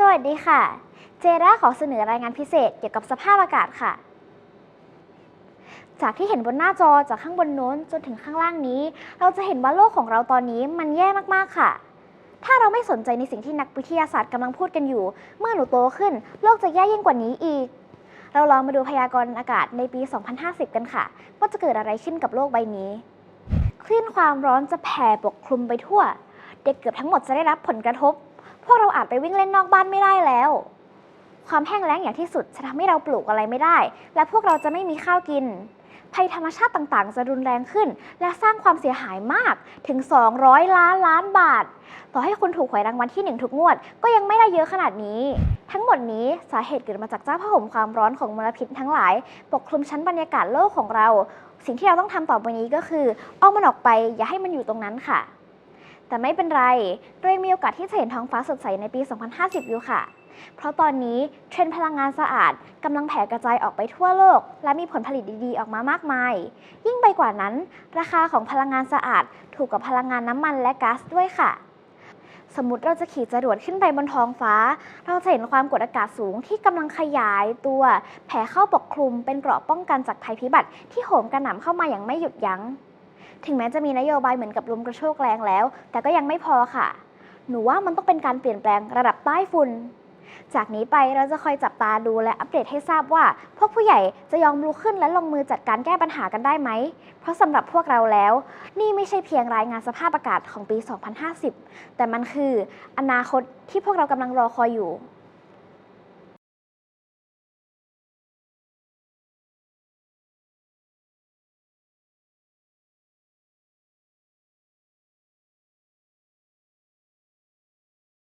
สวัสดีค่ะ เจด้าขอเสนอรายงานพิเศษเกี่ยวกับสภาพอากาศค่ะ จากที่เห็นบนหน้าจอจากข้างบนโน้นจนถึงข้างล่างนี้ เราจะเห็นว่าโลกของเราตอนนี้มันแย่มากๆค่ะ ถ้าเราไม่สนใจในสิ่งที่นักวิทยาศาสตร์กำลังพูดกันอยู่ เมื่อหนูโตขึ้น โลกจะแย่ยิ่งกว่านี้อีก เราลองมาดูพยากรณ์อากาศในปี 2050 กันค่ะ ว่าจะเกิดอะไรขึ้นกับโลกใบนี้ คลื่นความร้อนจะแผ่ปกคลุมไปทั่ว เด็กเกือบทั้งหมดจะได้รับผลกระทบ พวกเราอาจไปวิ่งเล่นนอกบ้านไม่ได้แล้ว ความแห้งแล้งอย่างที่สุดจะทำให้เราปลูกอะไรไม่ได้ และพวกเราจะไม่มีข้าวกิน ภัยธรรมชาติต่างๆ จะรุนแรงขึ้น และสร้างความเสียหายมากถึง 200 ล้านล้านบาท ต่อให้คุณถูกหวยรางวัลที่ 1 ทุกงวด ก็ยังไม่ได้เยอะขนาดนี้ ทั้งหมดนี้สาเหตุเกิดมาจากเจ้าผ้าห่มความร้อนของมลพิษทั้งหลาย ปกคลุมชั้นบรรยากาศโลกของเรา สิ่งที่เราต้องทำต่อไปนี้ก็คือเอามันออกไปอย่าให้มันอยู่ตรงนั้นค่ะ แต่ไม่เป็นไร เรายังมีโอกาสที่จะเห็นท้องฟ้าสดใสในปี 2050 อยู่ค่ะ เพราะตอนนี้เทรนด์พลังงานสะอาดกำลังแผ่กระจายออกไปทั่วโลก และมีผลผลิตดีๆ ออกมามากมาย ยิ่งไปกว่านั้น ราคาของพลังงานสะอาดถูกกับพลังงานน้ำมันและก๊าซด้วยค่ะสมมติเราจะขี่จรวดขึ้นไปบนท้องฟ้า เราจะเห็นความกดอากาศสูงที่กำลังขยายตัวแผ่เข้าปกคลุมเป็นเกราะป้องกันจากภัยพิบัติที่โหมกระหน่ำเข้ามาอย่างไม่หยุดยัง้ง ถึงแม้จะมีนโยบายเหมือนกับลมกระโชกแรงแล้ว แต่ก็ยังไม่พอค่ะ หนูว่ามันต้องเป็นการเปลี่ยนแปลงระดับใต้ฝุ่น จากนี้ไปเราจะคอยจับตาดูและอัปเดตให้ทราบว่า พวกผู้ใหญ่จะยอมลุกขึ้นและลงมือจัดการแก้ปัญหากันได้ไหม เพราะสำหรับพวกเราแล้ว นี่ไม่ใช่เพียงรายงานสภาพอากาศของปี 2050 แต่มันคือ อนาคตที่พวกเรากำลังรอคอยอยู่